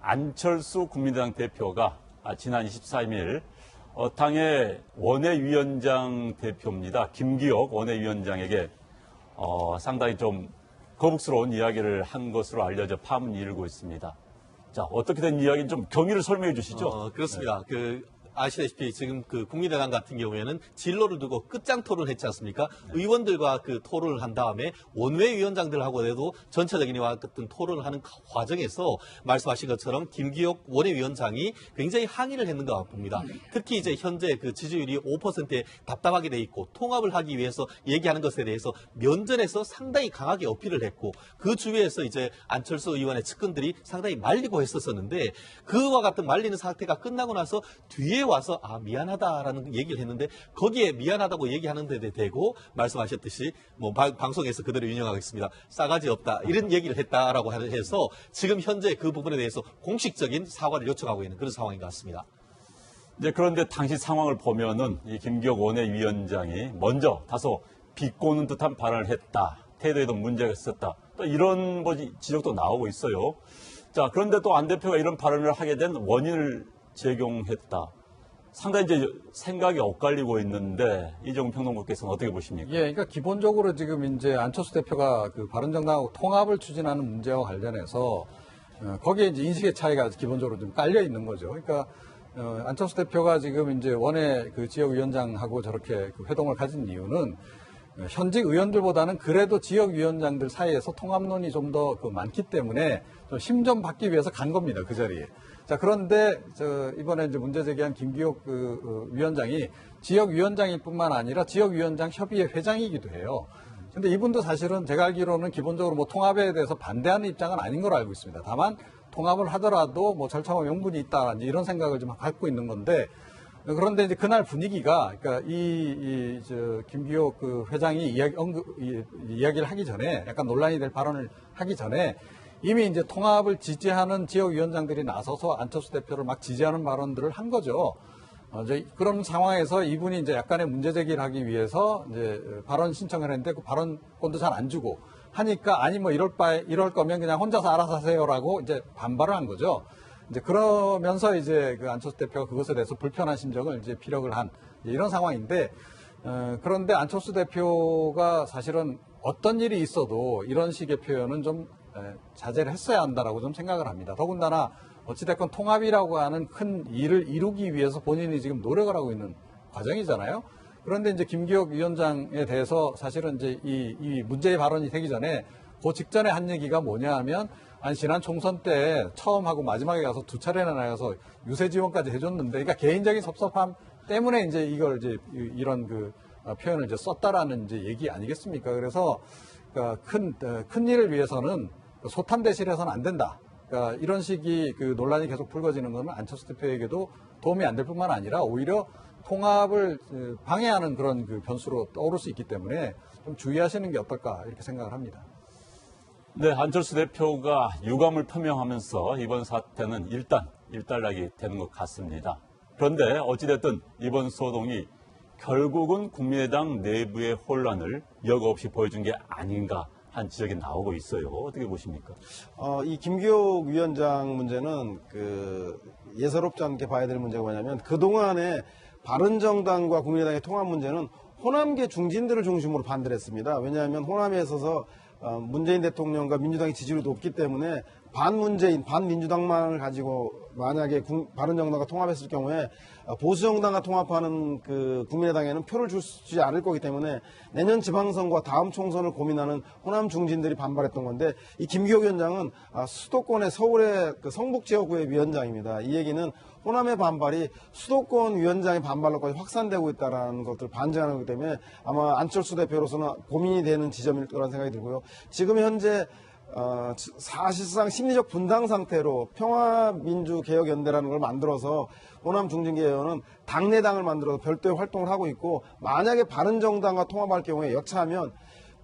안철수 국민의당 대표가 아, 지난 23일 어, 당의 원외위원장 대표입니다. 김기혁 원외위원장에게 어, 상당히 좀 거북스러운 이야기를 한 것으로 알려져 파문이 일고 있습니다. 자, 어떻게 된 이야기인지 좀 경위를 설명해 주시죠. 어, 그렇습니다. 그 아시다시피 지금 그 국민의당 같은 경우에는 진로를 두고 끝장 토론을 했지 않습니까? 의원들과 그 토론을 한 다음에 원외위원장들하고도 전체적인 이와 같은 토론을 하는 과정에서 말씀하신 것처럼 김기혁 원외위원장이 굉장히 항의를 했는가 봅니다. 특히 이제 현재 그 지지율이 5%에 답답하게 돼 있고 통합을 하기 위해서 얘기하는 것에 대해서 면전에서 상당히 강하게 어필을 했고 그 주위에서 이제 안철수 의원의 측근들이 상당히 말리고 했었었는데 그와 같은 말리는 사태가 끝나고 나서 뒤에 와서 아 미안하다라는 얘기를 했는데 거기에 미안하다고 얘기하는 데 대고 말씀하셨듯이 뭐 방- 방송에서 그대로 인용하겠습니다. 싸가지 없다 이런 얘기를 했다라고 해서 지금 현재 그 부분에 대해서 공식적인 사과를 요청하고 있는 그런 상황인 것 같습니다. 이제 그런데 당시 상황을 보면은 이 김기혁 원외위원장이 먼저 다소 비꼬는 듯한 발언을 했다. 태도에도 문제가 있었다. 또 이런 뭐 지적도 나오고 있어요. 자, 그런데 또 안 대표가 이런 발언을 하게 된 원인을 제공했다. 상당히 이제 생각이 엇갈리고 있는데 이정훈 평론가께서는 어떻게 보십니까? 예, 그러니까 기본적으로 지금 이제 안철수 대표가 그 바른정당하고 통합을 추진하는 문제와 관련해서 어, 거기에 이제 인식의 차이가 기본적으로 좀 깔려 있는 거죠. 그러니까 어, 안철수 대표가 지금 이제 원외 그 지역위원장하고 저렇게 그 회동을 가진 이유는 어, 현직 의원들보다는 그래도 지역위원장들 사이에서 통합론이 좀더그 많기 때문에 좀 힘 좀 받기 위해서 간 겁니다. 그 자리에. 자, 그런데 저 이번에 이제 문제 제기한 김기혁 그 어, 위원장이 지역위원장일 뿐만 아니라 지역위원장 협의회 회장이기도 해요. 근데 이분도 사실은 제가 알기로는 기본적으로 뭐 통합에 대해서 반대하는 입장은 아닌 걸로 알고 있습니다. 다만 통합을 하더라도 뭐 절차와 명분이 있다 이런 생각을 좀 갖고 있는 건데 그런데 이제 그날 분위기가 그러니까 이, 이, 저, 김기호 그 회장이 이야기, 언급, 이, 이야기를 하기 전에 약간 논란이 될 발언을 하기 전에 이미 이제 통합을 지지하는 지역위원장들이 나서서 안철수 대표를 막 지지하는 발언들을 한 거죠. 어, 이제 그런 상황에서 이분이 이제 약간의 문제 제기를 하기 위해서 이제 발언 신청을 했는데 그 발언권도 잘 안 주고 하니까 아니 뭐 이럴 바 이럴 거면 그냥 혼자서 알아서 하세요라고 이제 반발을 한 거죠. 이제 그러면서 이제 그 안철수 대표가 그것에 대해서 불편한 심정을 이제 피력을 한 이런 상황인데 어, 그런데 안철수 대표가 사실은 어떤 일이 있어도 이런 식의 표현은 좀 에, 자제를 했어야 한다라고 좀 생각을 합니다. 더군다나 어찌됐건 통합이라고 하는 큰 일을 이루기 위해서 본인이 지금 노력을 하고 있는 과정이잖아요. 그런데 이제 김기혁 위원장에 대해서 사실은 이제 이, 이 문제의 발언이 되기 전에 그 직전에 한 얘기가 뭐냐 하면 아니 지난 총선 때 처음 하고 마지막에 가서 두 차례나 나가서 유세 지원까지 해줬는데 그러니까 개인적인 섭섭함 때문에 이제 이걸 이제 이- 이런 그 어, 표현을 이제 썼다라는 이제 얘기 아니겠습니까? 그래서 그러니까 큰, 어, 큰 일을 위해서는 소탐 대실해서는 안 된다. 그러니까 이런 식이 그 논란이 계속 불거지는 것은 안철수 대표에게도 도움이 안 될 뿐만 아니라 오히려 통합을 어, 방해하는 그런 그 변수로 떠오를 수 있기 때문에 좀 주의하시는 게 어떨까 이렇게 생각을 합니다. 네, 안철수 대표가 유감을 표명하면서 이번 사태는 일단 일단락이 되는 것 같습니다. 그런데 어찌됐든 이번 소동이 결국은 국민의당 내부의 혼란을 여과 없이 보여준 게 아닌가 한 지적이 나오고 있어요. 어떻게 보십니까? 어, 이 김기옥 위원장 문제는 그 예사롭지 않게 봐야 될 문제가 뭐냐면 그동안에 바른정당과 국민의당의 통합 문제는 호남계 중진들을 중심으로 반대를 했습니다. 왜냐하면 호남에 있어서 어, 문재인 대통령과 민주당의 지지율이 높기 때문에 반문재인, 반민주당만을 가지고 만약에 국- 바른정당과 통합했을 경우에 어, 보수정당과 통합하는 그 국민의당에는 표를 주지 않을 거기 때문에 내년 지방선거와 다음 총선을 고민하는 호남 중진들이 반발했던 건데 이 김기호 위원장은 아, 수도권의 서울의 그 성북 지역구의 위원장입니다. 이 얘기는 호남의 반발이 수도권 위원장의 반발로까지 확산되고 있다는 것들을 반증하는 거기 때문에 아마 안철수 대표로서는 고민이 되는 지점일 거라는 생각이 들고요. 지금 현재 어, 지- 사실상 심리적 분당 상태로 평화민주개혁연대라는 걸 만들어서 호남 중진계의원은 당내당을 만들어서 별도의 활동을 하고 있고 만약에 바른정당과 통합할 경우에 여차하면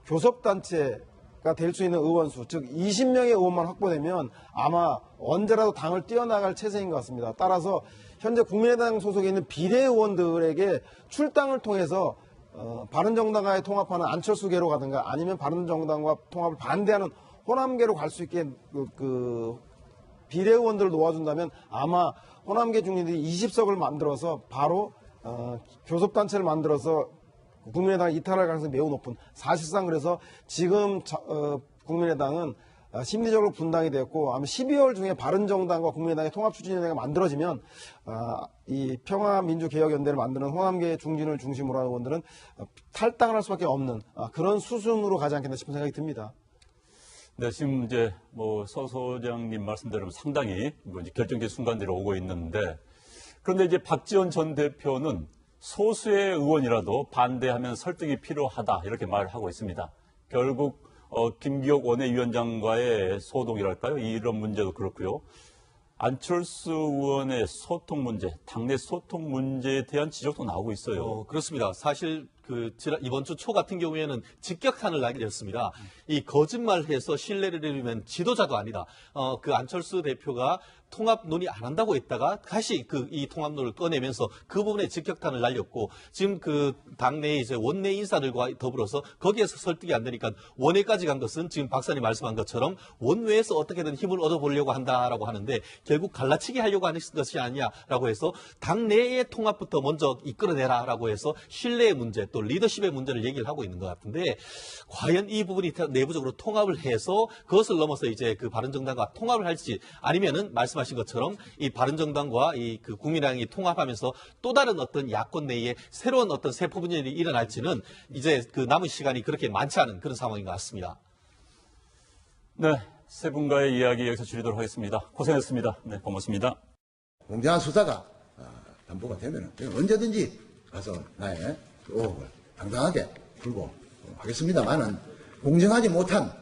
교섭단체 가 될 수 있는 의원 수 즉 20명의 의원만 확보되면 아마 언제라도 당을 뛰어나갈 체제인 것 같습니다. 따라서 현재 국민의당 소속에 있는 비례의원들에게 출당을 통해서 어, 바른정당과의 통합하는 안철수계로 가든가 아니면 바른정당과 통합을 반대하는 호남계로 갈 수 있게 그, 그 비례 의원들을 놓아준다면 아마 호남계 중진들이 20석을 만들어서 바로 어, 교섭단체를 만들어서 국민의당 이탈할 가능성이 매우 높은 사실상 그래서 지금 자- 어, 국민의당은 어, 심리적으로 분당이 됐고 아마 12월 중에 바른정당과 국민의당의 통합추진위원회가 만들어지면 아, 이 평화민주개혁연대를 만드는 호남계 중진을 중심으로 하는 의원들은 어, 탈당을 할 수밖에 없는 아, 그런 수순으로 가지 않겠나 싶은 생각이 듭니다. 네, 지금 이제 뭐 서 소장님 말씀대로 상당히 뭐 결정적 순간들이 오고 있는데 그런데 이제 박지원 전 대표는 소수의 의원이라도 반대하면 설득이 필요하다 이렇게 말을 하고 있습니다. 결국 어, 김기혁 원내위원장과의 소동이랄까요? 이런 문제도 그렇고요. 안철수 의원의 소통 문제, 당내 소통 문제에 대한 지적도 나오고 있어요. 어, 그렇습니다. 사실 그 이번 주 초 같은 경우에는 직격탄을 날렸습니다. 이 거짓말해서 신뢰를 잃으면 지도자도 아니다. 어, 그 안철수 대표가 통합 논의 안 한다고 했다가 다시 그 이 통합론을 꺼내면서 그 부분에 직격탄을 날렸고 지금 그 당내 이제 원내 인사들과 더불어서 거기에서 설득이 안 되니까 원외까지 간 것은 지금 박사님 말씀한 것처럼 원외에서 어떻게든 힘을 얻어보려고 한다라고 하는데 결국 갈라치기 하려고 하는 것이 아니냐라고 해서 당내의 통합부터 먼저 이끌어내라라고 해서 신뢰의 문제 또 리더십의 문제를 얘기를 하고 있는 것 같은데 과연 이 부분이 내부적으로 통합을 해서 그것을 넘어서 이제 그 바른정당과 통합을 할지 아니면은 말씀 하신 것처럼 이 바른정당과 이 그 국민당이 통합하면서 또 다른 어떤 야권 내에 새로운 어떤 세포 분열이 일어날지는 이제 그 남은 시간이 그렇게 많지 않은 그런 상황인 것 같습니다. 네, 세 분과의 이야기 여기서 줄이도록 하겠습니다. 고생했습니다. 네, 고맙습니다. 공정한 수사가 어, 담보가 되면 언제든지 가서 나의 의혹을 당당하게 풀고 하겠습니다만은 공정하지 못한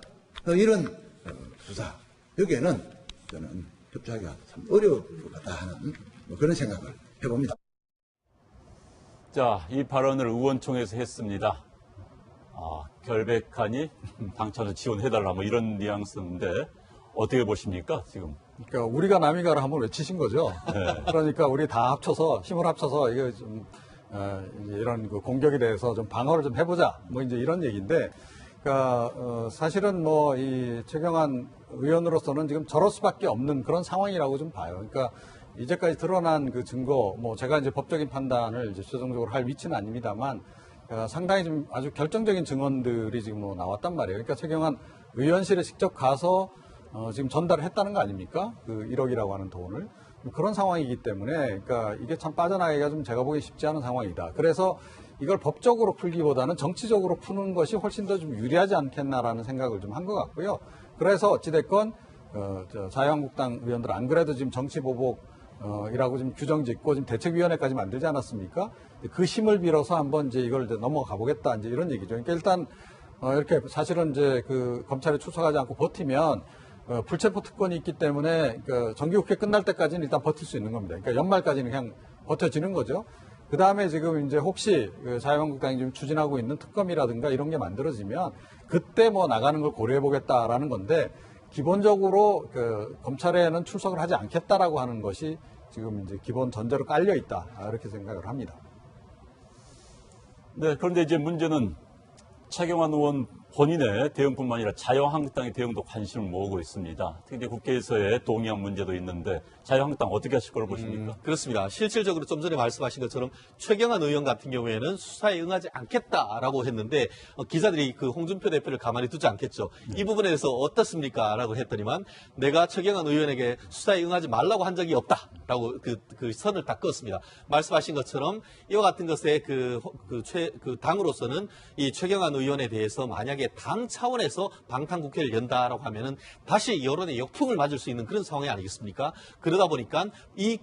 어, 이런 어, 수사 여기에는 저는 협조하기가 참 어려울 것 같다 하는 뭐 그런 생각을 해봅니다. 자, 이 발언을 의원총회에서 했습니다. 아, 결백하니 당차는 지원해달라 뭐 이런 뉘앙스인데 어떻게 보십니까 지금? 그러니까 우리가 남이가를 한번 외치신 거죠. 네. 그러니까 우리 다 합쳐서 힘을 합쳐서 이거 좀 어, 이제 이런 그 공격에 대해서 좀 방어를 좀 해보자. 뭐 이제 이런 얘기인데, 그러니까 어, 사실은 뭐 이 최경환 의원으로서는 지금 저럴 수밖에 없는 그런 상황이라고 좀 봐요. 그러니까 이제까지 드러난 그 증거, 뭐 제가 이제 법적인 판단을 이제 최종적으로 할 위치는 아닙니다만 어, 상당히 좀 아주 결정적인 증언들이 지금 뭐 나왔단 말이에요. 그러니까 최경환 의원실에 직접 가서 어, 지금 전달을 했다는 거 아닙니까? 그 1억이라고 하는 돈을. 그런 상황이기 때문에, 그러니까 이게 참 빠져나가기가 좀 제가 보기 쉽지 않은 상황이다. 그래서 이걸 법적으로 풀기보다는 정치적으로 푸는 것이 훨씬 더 좀 유리하지 않겠나라는 생각을 좀 한 것 같고요. 그래서 어찌됐건, 어, 저 자유한국당 의원들 안 그래도 지금 정치보복, 어, 이라고 지금 규정 짓고 지금 대책위원회까지 만들지 않았습니까? 그 힘을 빌어서 한번 이제 이걸 이제 넘어가 보겠다. 이제 이런 얘기죠. 그러니까 일단, 어, 이렇게 사실은 이제 그 검찰에 출석하지 않고 버티면 어, 불체포 특권이 있기 때문에 그 정기국회 끝날 때까지는 일단 버틸 수 있는 겁니다. 그러니까 연말까지는 그냥 버텨지는 거죠. 그 다음에 지금 이제 혹시 그 자유한국당이 지금 추진하고 있는 특검이라든가 이런 게 만들어지면 그때 뭐 나가는 걸 고려해 보겠다라는 건데 기본적으로 그 검찰에는 출석을 하지 않겠다라고 하는 것이 지금 이제 기본 전제로 깔려 있다 이렇게 생각을 합니다. 네, 그런데 이제 문제는 차경환 의원 본인의 대응뿐만 아니라 자유한국당의 대응도 관심을 모으고 있습니다. 특히 국회에서의 동의안 문제도 있는데 자유한국당 어떻게 하실 거로 보십니까? 그렇습니다. 실질적으로 좀 전에 말씀하신 것처럼 최경환 의원 같은 경우에는 수사에 응하지 않겠다라고 했는데 어, 기자들이 그 홍준표 대표를 가만히 두지 않겠죠. 이 부분에 대해서 어떻습니까?라고 했더니만 내가 최경환 의원에게 수사에 응하지 말라고 한 적이 없다라고 그, 그 선을 딱 그었습니다. 말씀하신 것처럼 이와 같은 것에 그, 그, 최, 그 당으로서는 이 최경환 의원에 대해서 만약에 당 차원에서 방탄국회를 연다라고 하면은 다시 여론의 역풍을 맞을 수 있는 그런 상황이 아니겠습니까? 그러다 보니까 이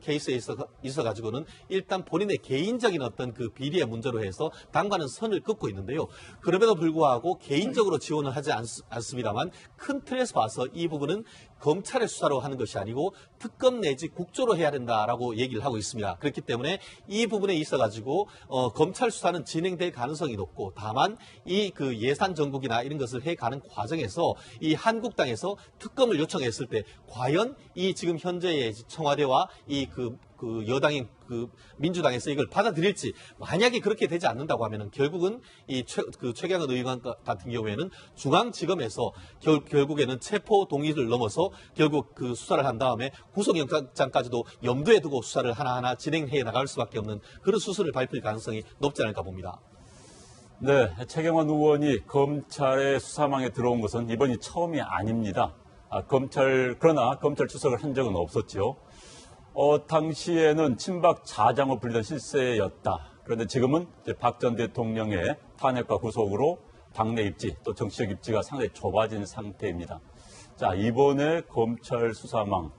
케이스에 있어, 있어 가지고는 일단 본인의 개인적인 어떤 그 비리의 문제로 해서 당과는 선을 긋고 있는데요. 그럼에도 불구하고 개인적으로 지원을 하지 않, 않습니다만 큰 틀에서 봐서 이 부분은 검찰의 수사로 하는 것이 아니고 특검 내지 국조로 해야 된다라고 얘기를 하고 있습니다. 그렇기 때문에 이 부분에 있어 가지고 어, 검찰 수사는 진행될 가능성이 높고 다만 이 그 예산 정국이나 이런 것을 해 가는 과정에서 이 한국당에서 특검을 요청했을 때 과연 이 지금 현재의 청와대와 이그 그 여당인 그 민주당에서 이걸 받아들일지 만약에 그렇게 되지 않는다고 하면은 결국은 이 최, 그 최경은 의원 가- 같은 경우에는 중앙지검에서 결, 결국에는 체포 동의를 넘어서 결국 그 수사를 한 다음에 구속영장까지도 염두에 두고 수사를 하나하나 진행해 나갈 수밖에 없는 그런 수순을 밟힐 가능성이 높지 않을까 봅니다. 네, 최경원 의원이 검찰의 수사망에 들어온 것은 이번이 처음이 아닙니다. 아, 검찰 그러나 검찰 추석을 한 적은 없었지요. 어, 당시에는 친박 자장으로 불리던 실세였다. 그런데 지금은 박 전 대통령의 탄핵과 구속으로 당내 입지 또 정치적 입지가 상당히 좁아진 상태입니다. 자, 이번에 검찰 수사망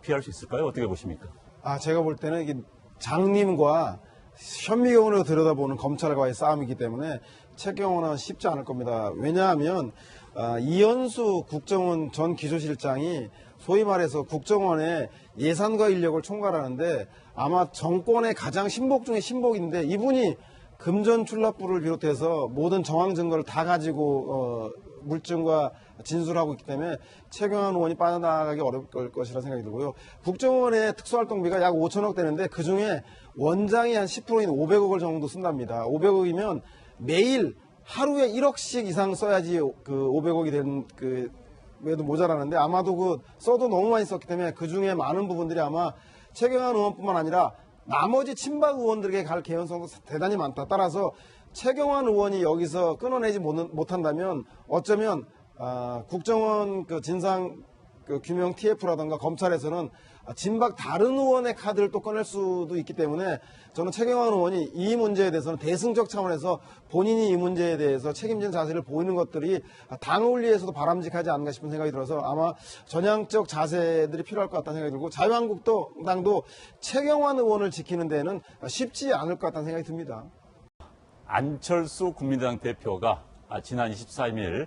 피할 수 있을까요? 어떻게 보십니까? 아, 제가 볼 때는 이게 장님과 현미경으로 들여다보는 검찰과의 싸움이기 때문에 최경호는 쉽지 않을 겁니다. 왜냐하면 아, 이현수 국정원 전 기조실장이 소위 말해서 국정원의 예산과 인력을 총괄하는데 아마 정권의 가장 신복 중의 신복인데 이분이 금전 출납부를 비롯해서 모든 정황 증거를 다 가지고 어, 물증과 진술하고 있기 때문에 최경환 의원이 빠져나가기 어려울 것이라 생각이 들고요. 국정원의 특수활동비가 약 5천억 되는데 그 중에 원장이 한 10%인 500억을 정도 쓴답니다. 500억이면 매일 하루에 1억씩 이상 써야지 그 500억이 된그 외에도 모자라는데 아마도 그 써도 너무 많이 썼기 때문에 그 중에 많은 부분들이 아마 최경환 의원뿐만 아니라 나머지 친박 의원들에게 갈 개연성도 대단히 많다. 따라서 최경환 의원이 여기서 끊어내지 못- 못한다면 어쩌면 아, 국정원 그 진상 그 규명 TF라든가 검찰에서는 아, 진박 다른 의원의 카드를 또 꺼낼 수도 있기 때문에 저는 최경환 의원이 이 문제에 대해서는 대승적 차원에서 본인이 이 문제에 대해서 책임진 자세를 보이는 것들이 당을 위해서도 바람직하지 않은가 싶은 생각이 들어서 아마 전향적 자세들이 필요할 것 같다는 생각이 들고 자유한국도 당도 최경환 의원을 지키는 데는 쉽지 않을 것 같다는 생각이 듭니다. 안철수 국민의당 대표가 아, 지난 23일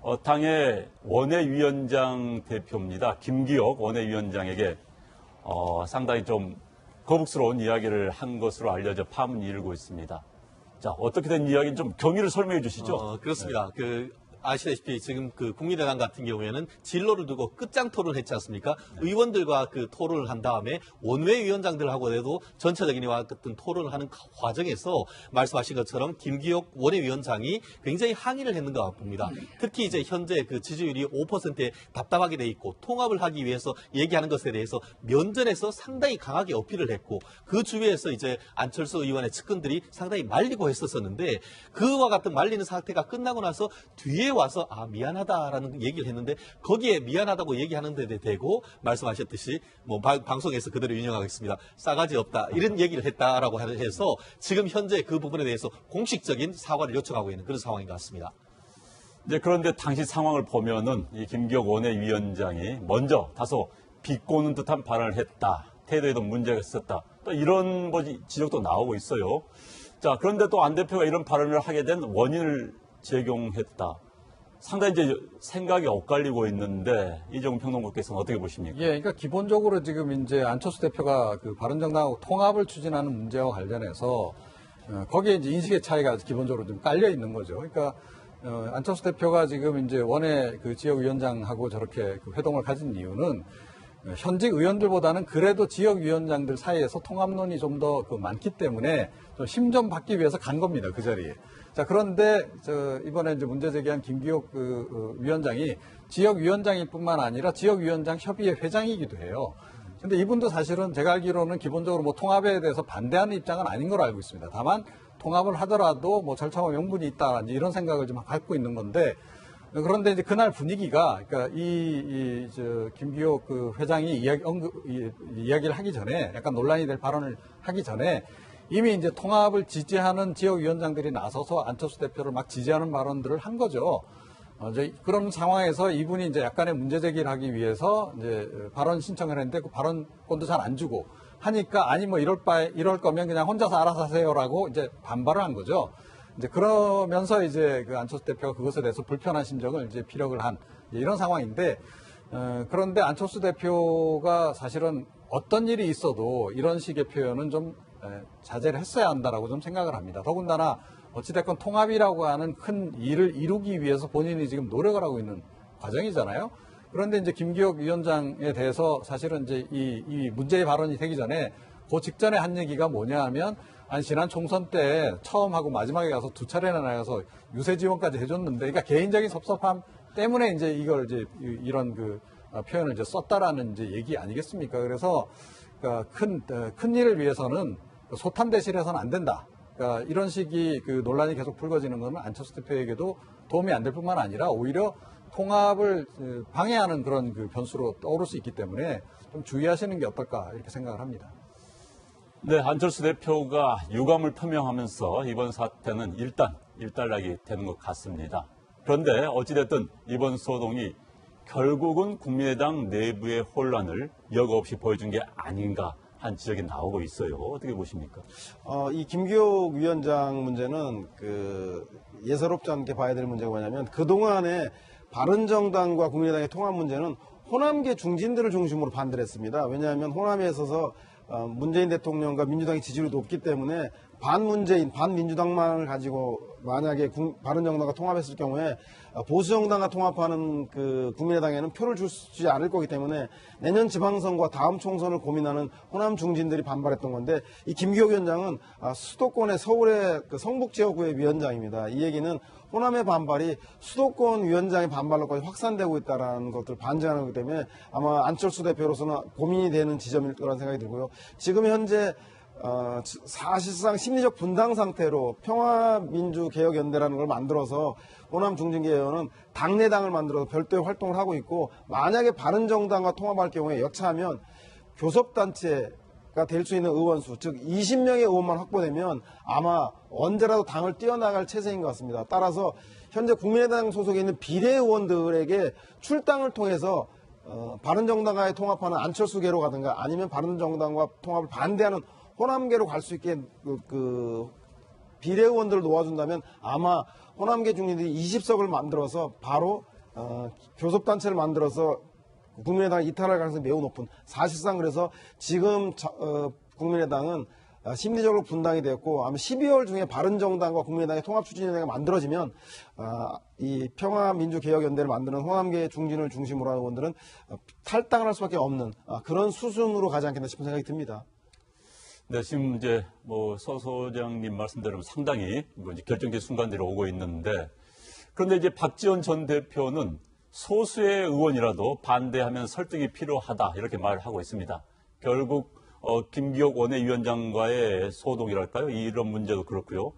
어, 당의 원외위원장 대표입니다. 김기혁 원외위원장에게 어, 상당히 좀 거북스러운 이야기를 한 것으로 알려져 파문이 일고 있습니다. 자, 어떻게 된 이야기는 좀 경위를 설명해 주시죠. 어, 그렇습니다. 그 아시다시피 지금 그 국민의당 같은 경우에는 진로를 두고 끝장 토론을 했지 않습니까? 의원들과 그 토론을 한 다음에 원외 위원장들하고도 전체적인 이와 같은 토론을 하는 과정에서 말씀하신 것처럼 김기혁 원외위원장이 굉장히 항의를 했는 것 같습니다. 특히 이제 현재 그 지지율이 5%에 답답하게 돼 있고 통합을 하기 위해서 얘기하는 것에 대해서 면전에서 상당히 강하게 어필을 했고 그 주위에서 이제 안철수 의원의 측근들이 상당히 말리고 했었었는데 그와 같은 말리는 사태가 끝나고 나서 뒤에 와서 아 미안하다라는 얘기를 했는데 거기에 미안하다고 얘기하는 데 대고 말씀하셨듯이 뭐 방- 방송에서 그대로 인용하겠습니다. 싸가지 없다 이런 얘기를 했다라고 해서 지금 현재 그 부분에 대해서 공식적인 사과를 요청하고 있는 그런 상황인 것 같습니다. 이제 그런데 당시 상황을 보면은 이 김기혁 원외위원장이 먼저 다소 비꼬는 듯한 발언을 했다. 태도에도 문제가 있었다. 또 이런 뭐 지적도 나오고 있어요. 자, 그런데 또 안 대표가 이런 발언을 하게 된 원인을 제공했다. 상당히 이제 생각이 엇갈리고 있는데 이정훈 평론가께서는 어떻게 보십니까? 예, 그러니까 기본적으로 지금 이제 안철수 대표가 그 바른정당하고 통합을 추진하는 문제와 관련해서 어, 거기에 이제 인식의 차이가 기본적으로 좀 깔려 있는 거죠. 그러니까 어, 안철수 대표가 지금 이제 원외 그 지역위원장하고 저렇게 그 회동을 가진 이유는 어, 현직 의원들보다는 그래도 지역위원장들 사이에서 통합론이 좀더그 많기 때문에 좀 힘 좀 받기 위해서 간 겁니다. 그 자리에. 자, 그런데 저 이번에 이제 문제 제기한 김기혁 그 어, 위원장이 지역위원장일 뿐만 아니라 지역위원장 협의회 회장이기도 해요. 근데 이분도 사실은 제가 알기로는 기본적으로 뭐 통합에 대해서 반대하는 입장은 아닌 걸로 알고 있습니다. 다만 통합을 하더라도 뭐 절차와 명분이 있다 이런 생각을 좀 갖고 있는 건데 그런데 이제 그날 분위기가 그러니까 이, 이, 저, 김기호 그 회장이 이야기, 언급, 이, 이야기를 하기 전에 약간 논란이 될 발언을 하기 전에 이미 이제 통합을 지지하는 지역위원장들이 나서서 안철수 대표를 막 지지하는 발언들을 한 거죠. 어, 이제 그런 상황에서 이분이 이제 약간의 문제 제기를 하기 위해서 이제 발언 신청을 했는데 그 발언권도 잘 안 주고 하니까 아니 뭐 이럴 바 이럴 거면 그냥 혼자서 알아서 하세요라고 이제 반발을 한 거죠. 이제 그러면서 이제 그 안철수 대표가 그것에 대해서 불편한 심정을 이제 피력을 한 이런 상황인데 어, 그런데 안철수 대표가 사실은 어떤 일이 있어도 이런 식의 표현은 좀 에, 자제를 했어야 한다라고 좀 생각을 합니다. 더군다나 어찌됐건 통합이라고 하는 큰 일을 이루기 위해서 본인이 지금 노력을 하고 있는 과정이잖아요. 그런데 이제 김기혁 위원장에 대해서 사실은 이제 이, 이 문제의 발언이 되기 전에 그 직전에 한 얘기가 뭐냐 하면 한 지난 총선 때 처음 하고 마지막에 가서 두 차례나 나가서 유세 지원까지 해줬는데, 그러니까 개인적인 섭섭함 때문에 이제 이걸 이제 이- 이런 그 어, 표현을 이제 썼다라는 이제 얘기 아니겠습니까? 그래서 그러니까 큰, 어, 큰 일을 위해서는 소탐 대실해서는 안 된다. 그러니까 이런 식의 그 논란이 계속 불거지는 것은 안철수 대표에게도 도움이 안 될 뿐만 아니라 오히려 통합을 어, 방해하는 그런 그 변수로 떠오를 수 있기 때문에 좀 주의하시는 게 어떨까 이렇게 생각을 합니다. 네, 안철수 대표가 유감을 표명하면서 이번 사태는 일단 일단락이 되는 것 같습니다. 그런데 어찌됐든 이번 소동이 결국은 국민의당 내부의 혼란을 여과 없이 보여준 게 아닌가 한 지적이 나오고 있어요. 어떻게 보십니까? 어, 이 김기옥 위원장 문제는 그 예사롭지 않게 봐야 될 문제가 뭐냐면 그동안에 바른정당과 국민의당의 통합 문제는 호남계 중진들을 중심으로 반대를 했습니다. 왜냐하면 호남에 있어서 어, 문재인 대통령과 민주당의 지지율이 높기 때문에 반문재인, 반민주당만을 가지고 만약에 국- 바른정당과 통합했을 경우에 어, 보수정당과 통합하는 그 국민의당에는 표를 주지 않을 거기 때문에 내년 지방선거와 다음 총선을 고민하는 호남 중진들이 반발했던 건데 이 김기호 위원장은 아, 수도권의 서울의 그 성북 지역구의 위원장입니다. 이 얘기는 호남의 반발이 수도권 위원장의 반발로까지 확산되고 있다는 것을 반증하는 거기 때문에 아마 안철수 대표로서는 고민이 되는 지점일 거라는 생각이 들고요. 지금 현재 어, 사실상 심리적 분당 상태로 평화민주개혁연대라는 걸 만들어서 호남 중진계연은 당내당을 만들어서 별도의 활동을 하고 있고 만약에 바른정당과 통합할 경우에 여차하면 교섭단체 가 될 수 있는 의원 수 즉 20명의 의원만 확보되면 아마 언제라도 당을 뛰어나갈 체제인 것 같습니다. 따라서 현재 국민의당 소속에 있는 비례의원들에게 출당을 통해서 어, 바른정당과의 통합하는 안철수계로 가든가 아니면 바른정당과 통합을 반대하는 호남계로 갈 수 있게 그, 그 비례의원들을 놓아준다면 아마 호남계 중진들이 20석을 만들어서 바로 어, 교섭단체를 만들어서 국민의당 이탈할 가능성이 매우 높은 사실상 그래서 지금 자- 어, 국민의당은 아, 심리적으로 분당이 됐고 아마 12월 중에 바른정당과 국민의당의 통합추진위원회가 만들어지면 아, 이 평화민주개혁연대를 만드는 호남계 중진을 중심으로 하는 의원들은 어, 탈당을 할 수밖에 없는 아, 그런 수순으로 가지 않겠나 싶은 생각이 듭니다. 네, 지금 이제 뭐 서 소장님 말씀대로 상당히 뭐 결정적 순간들이 오고 있는데 그런데 이제 박지원 전 대표는 소수의 의원이라도 반대하면 설득이 필요하다 이렇게 말을 하고 있습니다. 결국 어, 김기옥 원내위원장과의 소동이랄까요? 이런 문제도 그렇고요.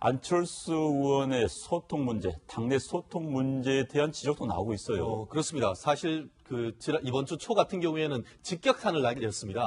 안철수 의원의 소통 문제, 당내 소통 문제에 대한 지적도 나오고 있어요. 어, 그렇습니다. 사실 그 지난 이번 주 초 같은 경우에는 직격탄을 날렸습니다.